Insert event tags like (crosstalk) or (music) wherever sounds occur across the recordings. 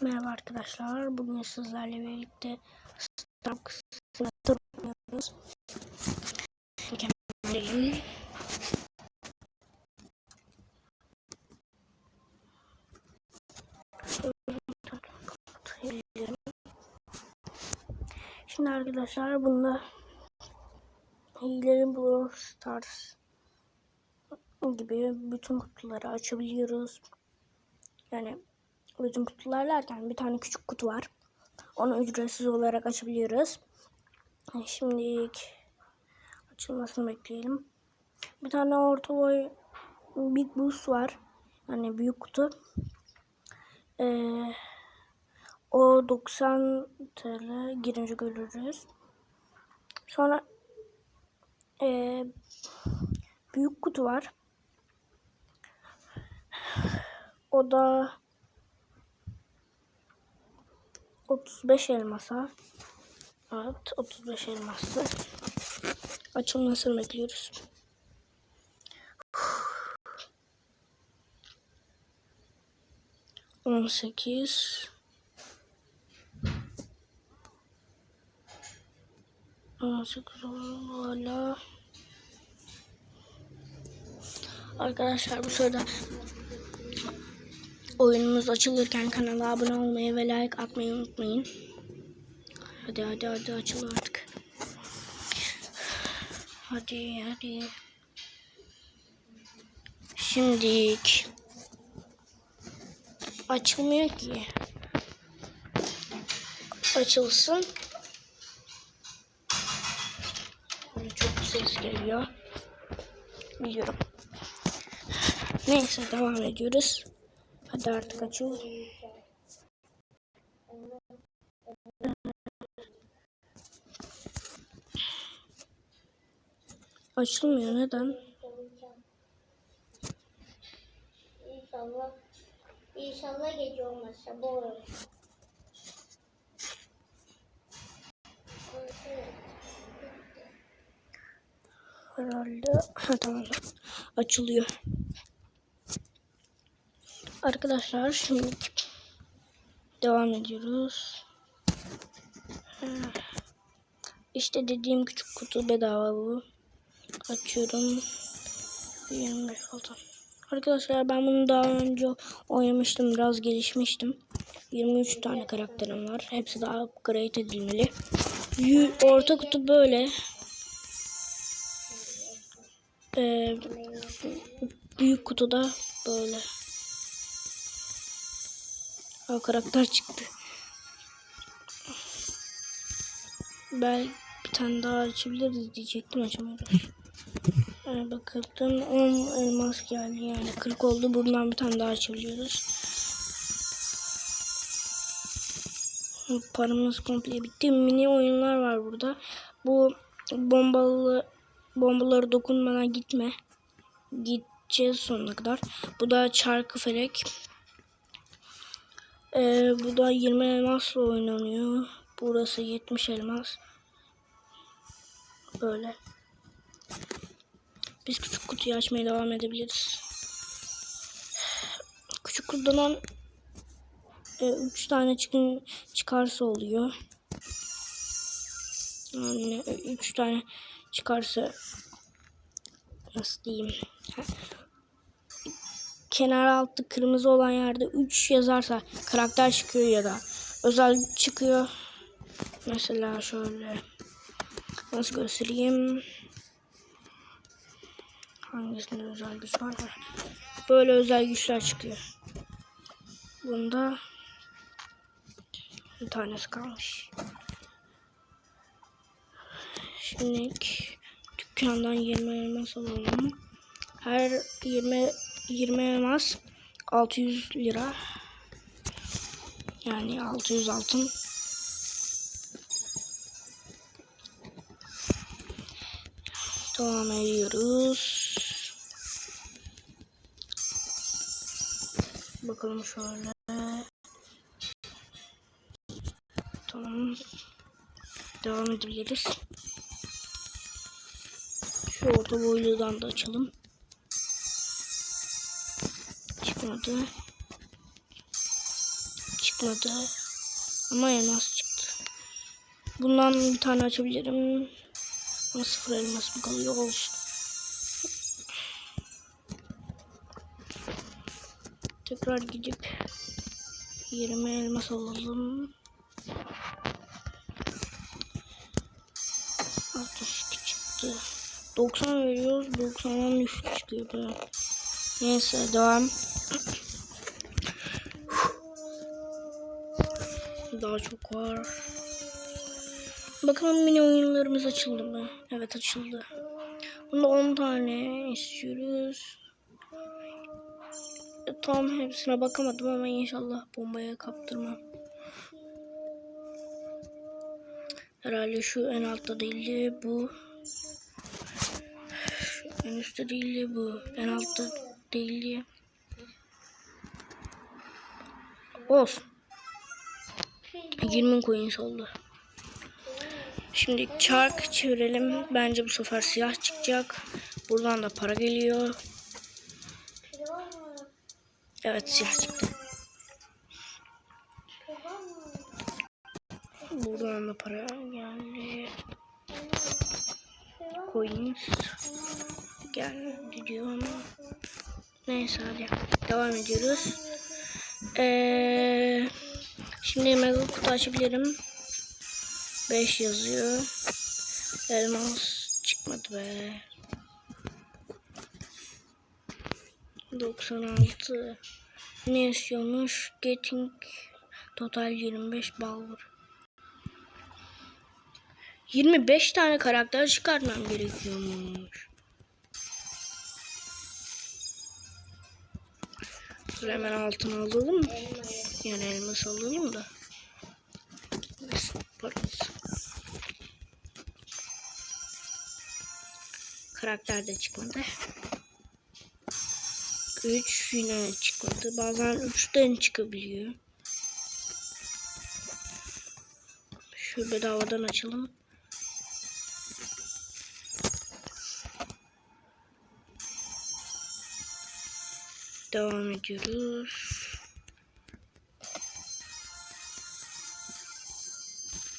Merhaba arkadaşlar. Bugün sizlerle birlikte Starbucks Simulator oynuyoruz. Mükemmelim. Şimdi arkadaşlar bunda hileli Brawl Stars gibi bütün kutuları açabiliyoruz. Yani bütün kutular derken bir tane küçük kutu var. Onu ücretsiz olarak açabiliyoruz. Şimdi açılmasını bekleyelim. Bir tane orta boy Big Boost var. Yani büyük kutu. Ee, o 90 TL girince görürüz. Sonra ee, büyük kutu var. O da 35 elmasa. Evet 35 elması. Açılmasını bekliyoruz. On sekiz. On sekiz hala. Arkadaşlar bu sırada oyunumuz açılırken kanala abone olmayı ve like atmayı unutmayın. Hadi hadi hadi açıl artık. Hadi hadi. Şimdilik açılmıyor ki. Açılsın. Çok ses geliyor. Biliyorum. Neyse devam ediyoruz. Hadi artık açıl. Açılmıyor neden? İnşallah İnşallah gece olmazsa bu olur. Herhalde ha, tamam açılıyor. Arkadaşlar şimdi devam ediyoruz. İşte dediğim küçük kutu bedava bu. Açıyorum. 25 oldu. Arkadaşlar ben bunu daha önce oynamıştım. Biraz gelişmiştim. 23 tane karakterim var. Hepsi daha upgrade edilmeli. Orta kutu böyle. Ee, büyük kutuda böyle. O karakter çıktı. Ben bir tane daha açabiliriz diyecektim açamıyoruz. (laughs) Ee, bakalım 10 elmas geldi yani 40 oldu. Buradan bir tane daha açabiliyoruz. Paramız komple bitti. Mini oyunlar var burada. Bu bombalı bombaları dokunmadan gitme. Gideceğiz sonuna kadar. Bu da çarkı felek. Ee, bu da 20 elmasla oynanıyor. Burası 70 elmas. Böyle. Biz küçük kutuyu açmaya devam edebiliriz. Küçük kutudan 3 tane çıkın çıkarsa oluyor. Yani 3 tane çıkarsa nasıl diyeyim? Kenar altı kırmızı olan yerde 3 yazarsa karakter çıkıyor ya da özel çıkıyor. Mesela şöyle nasıl göstereyim? Hangisinde özel güç var? Böyle özel güçler çıkıyor. Bunda bir tanesi kalmış. Şimdi dükkandan 20 elmas alalım. Her 20 20 elmas 600 lira. Yani 600 altın. Devam ediyoruz. Bakalım şöyle. Tamam. Devam edebiliriz. Şu orta boyludan da açalım. Çıkmadı. çıkmadı. Ama elmas çıktı. Bundan bir tane açabilirim. Ama sıfır elmas mı kalıyor olsun. Tekrar gidip 20 elmas alalım. 62 çıktı. 90 veriyoruz. 90'dan düşük çıkıyor. Neyse devam. Daha çok var. Bakalım mini oyunlarımız açıldı mı? Evet açıldı. Bunda 10 tane istiyoruz. E, Tam hepsine bakamadım ama inşallah bombaya kaptırmam. Herhalde şu en altta değildi bu. Şu en üstte değildi bu. En altta değildi. Olsun. 20 coins oldu. Şimdi çark çevirelim. Bence bu sefer siyah çıkacak. Buradan da para geliyor. Evet siyah çıktı. Buradan da para geldi. Coins geldi diyor ama. Neyse hadi devam ediyoruz. Ee, şimdi mega kutu açabilirim. 5 yazıyor. Elmas çıkmadı be. 96 ne istiyormuş? Getting total 25 power. 25 tane karakter çıkartmam gerekiyormuş. Dur hemen altına alalım. Yani elmas alalım da. Paramız. Karakter de çıkmadı. 3 yine çıkmadı. Bazen 3'ten çıkabiliyor. Şu bedavadan açalım. Devam ediyoruz.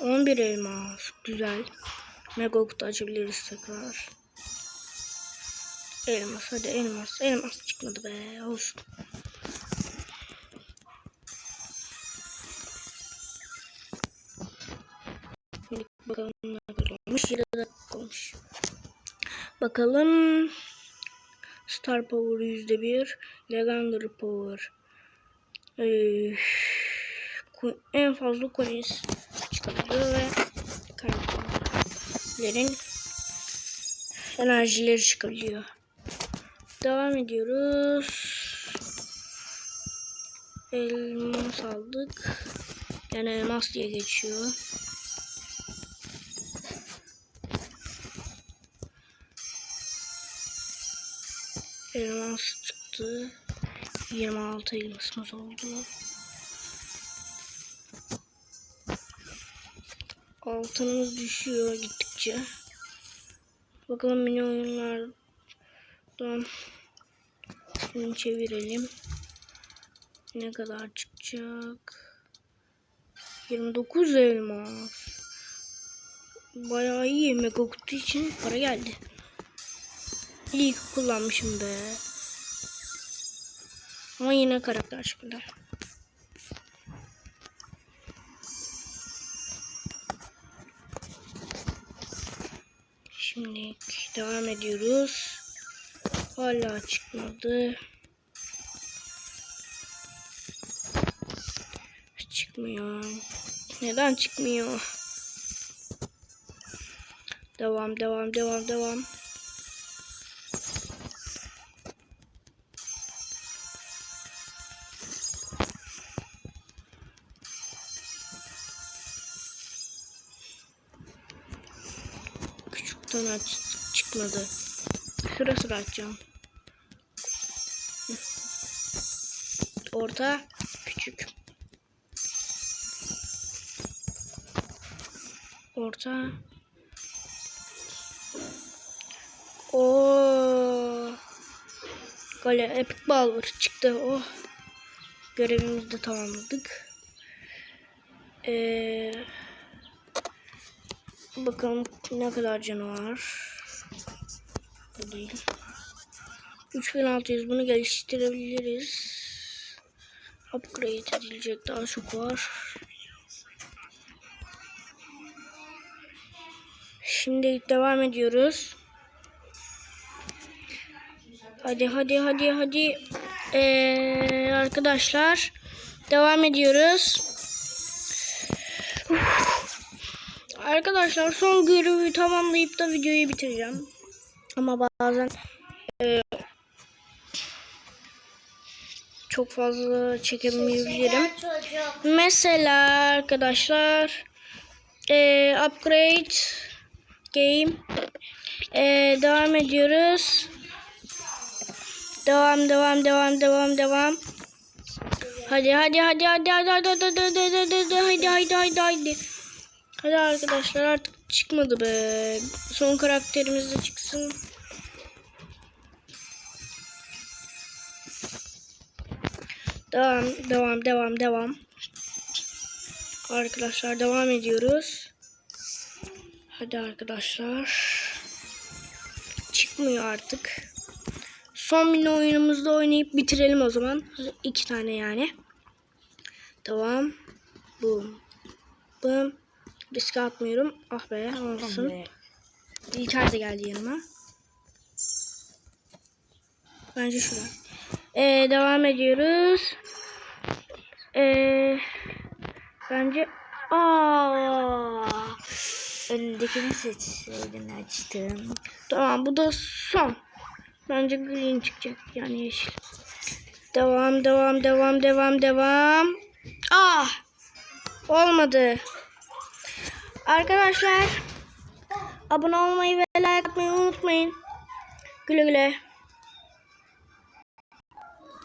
On bir elmas. Güzel. Mega kutu açabiliriz tekrar. Elmas hadi elmas. Elmas çıkmadı be. Olsun. Bakalım ne kadar olmuş. 7 dakika olmuş. Bakalım. Star Power %1. Legendary Power. Ee, en fazla coins çıkabiliyor ve karakterlerin enerjileri çıkabiliyor. Devam ediyoruz. Elmas aldık. Yani elmas diye geçiyor. Elmas çıktı. 26 elmasımız oldu. Altınımız düşüyor gittikçe. Bakalım mini oyunlardan şunu çevirelim. Ne kadar çıkacak? 29 elmas. Bayağı iyi mega kutu için para geldi. Ki kullanmışım be. Ama yine karakter çıktı. Şimdi devam ediyoruz. Hala çıkmadı. Çıkmıyor. Neden çıkmıyor? Devam, devam, devam, devam. Küçükten aç çıkmadı. Sıra sıra açacağım. Orta, küçük. Orta. O Gale Epic Power çıktı. Oh. Görevimizi de tamamladık. Ee, bakalım ne kadar canı var. Bu değil. 3600 bunu geliştirebiliriz. Upgrade edilecek daha çok var. Şimdi devam ediyoruz. Hadi hadi hadi hadi. Ee, arkadaşlar devam ediyoruz. Arkadaşlar son görevi tamamlayıp da videoyu bitireceğim. Ama bazen e, çok fazla çekemeyebilirim. Mesela arkadaşlar e, upgrade game e, devam ediyoruz. Devam devam devam devam devam. Hadi hadi hadi hadi hadi hadi hadi hadi hadi hadi hadi hadi hadi hadi. Hadi arkadaşlar artık çıkmadı be. Son karakterimiz de çıksın. Devam devam devam devam. Arkadaşlar devam ediyoruz. Hadi arkadaşlar. Çıkmıyor artık. Son mini oyunumuzda oynayıp bitirelim o zaman. İki tane yani. Devam. Boom. Boom. Riske atmıyorum. Ah be olsun. İlker de geldi yanıma. Bence şurada. Ee, devam ediyoruz. Ee, bence Aa, Önündekini seçseydin açtım. tamam bu da son. Bence green çıkacak yani yeşil. Devam devam devam devam devam. Ah! Olmadı. Arkadaşlar abone olmayı ve like atmayı unutmayın. Güle güle.